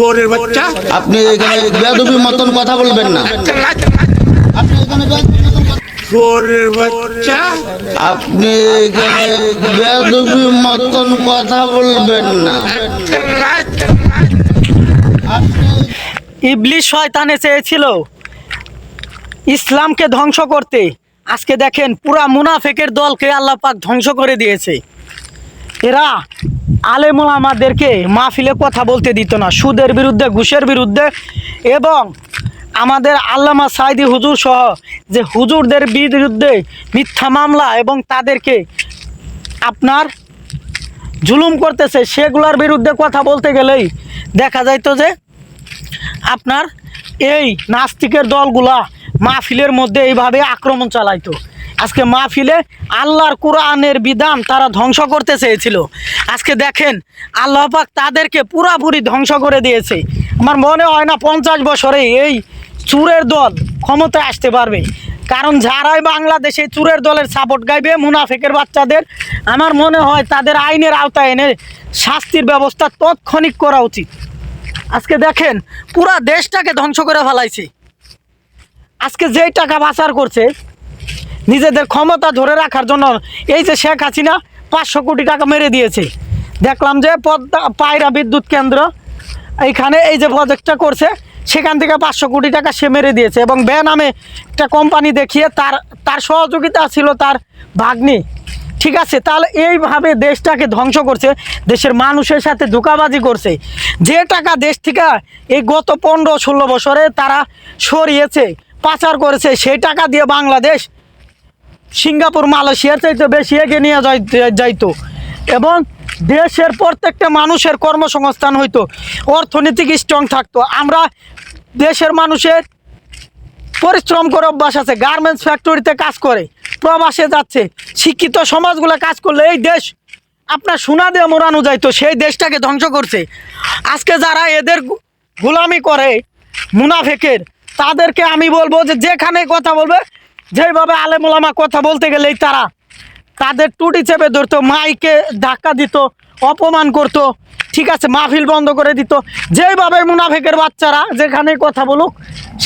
চোরের বাচ্চা। আপনি এখানে বেদবি মতন কথা বলবেন না। আপনি এখানে বাচ্চা। আপনি এখানে বেদবি মতন কথা বলবেন না। ইবলিশ শয়তানে চেয়েছিল ইসলামকে ধ্বংস করতে। আজকে দেখেন পুরা মুনাফেকের দলকে আল্লাহ পাক ধ্বংস করে দিয়েছে। এরা আলেমুল আমাদেরকে মাহফিলে কথা বলতে দিত না, সুদের বিরুদ্ধে, ঘুষের বিরুদ্ধে এবং আমাদের আল্লামা সাইদি হুজুর সহ যে হুজুরদের বিরুদ্ধে মিথ্যা মামলা এবং তাদেরকে আপনার জুলুম করতেছে, সেগুলোর বিরুদ্ধে কথা বলতে গেলেই দেখা যাইতো যে আপনার এই নাস্তিকের দলগুলা মাহফিলের মধ্যে এইভাবে আক্রমণ চালাইতো। আজকে মাহফিলে আল্লাহর কোরআনের বিধান তারা ধ্বংস করতে চেয়েছিল। আজকে দেখেন, আল্লাহ পাক তাদেরকে পুরাপুরি ধ্বংস করে দিয়েছে। আমার মনে হয় না পঞ্চাশ বছরে এই চুরের দল ক্ষমতায় আসতে পারবে। কারণ যারাই বাংলাদেশে চুরের দলের সাপোর্ট গাইবে, মুনাফেকের বাচ্চাদের, আমার মনে হয় তাদের আইনের আওতায় এনে শাস্তির ব্যবস্থা তৎক্ষণিক করা উচিত। আজকে দেখেন, পুরা দেশটাকে ধ্বংস করে ফেলাইছে। আজকে যেই টাকা পাচার করছে নিজেদের ক্ষমতা ধরে রাখার জন্য এই যে শেখ হাসিনা পাঁচশো কোটি টাকা মেরে দিয়েছে। দেখলাম যে পদ্মা পায়রা বিদ্যুৎ কেন্দ্র, এইখানে এই যে প্রজেক্টটা করছে, সেখান থেকে পাঁচশো কোটি টাকা সে মেরে দিয়েছে এবং বে নামে একটা কোম্পানি দেখিয়ে তার তার সহযোগিতা ছিল তার ভাগ্নি। ঠিক আছে, তাহলে এইভাবে দেশটাকে ধ্বংস করছে, দেশের মানুষের সাথে ধোকাবাজি করছে। যে টাকা দেশ থেকে এই গত পনেরো ষোলো বছরে তারা সরিয়েছে, পাচার করেছে, সেই টাকা দিয়ে বাংলাদেশ সিঙ্গাপুর, মালয়েশিয়ার চাইতে বেশি এগিয়ে নিয়ে যাই- যাইতো। এবং দেশের প্রত্যেকটা মানুষের কর্মসংস্থান হইতো। অর্থনৈতিক স্ট্রং থাকতো। আমরা দেশের মানুষের পরিশ্রম করে অভ্যাস আছে। গার্মেন্টস ফ্যাক্টরিতে কাজ করে, প্রবাসে যাচ্ছে। শিক্ষিত সমাজগুলো কাজ করলে এই দেশ আপনার সোনা দিয়ে মোড়ানো যাইতো। সেই দেশটাকে ধ্বংস করছে। আজকে যারা এদের গোলামি করে, মুনাফেকের, তাদেরকে আমি বলব যে যেখানে কথা বলবে যেভাবে আলেমুলামা কথা বলতে গেলেই তারা তাদের টুটি চেপে ধরতো, মাইকে ধাক্কা দিত, অপমান করত, ঠিক আছে, মাহফিল বন্ধ করে দিত। যেভাবে মুনাফেকের বাচ্চারা যেখানেই কথা বলুক,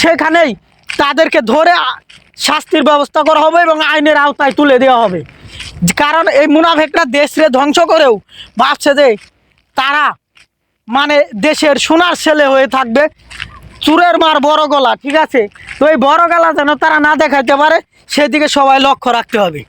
সেখানেই তাদেরকে ধরে শাস্তির ব্যবস্থা করা হবে এবং আইনের আওতায় তুলে দেওয়া হবে। কারণ এই মুনাফেকরা দেশরে ধ্বংস করেও ভাবছে যে তারা মানে দেশের সোনার ছেলে হয়ে থাকবে। চুরের মার বড় গলা, ঠিক আছে? তো এই বড় গলা যেন তারা না দেখাইতে পারে, সেদিকে সবাই লক্ষ্য রাখতে হবে।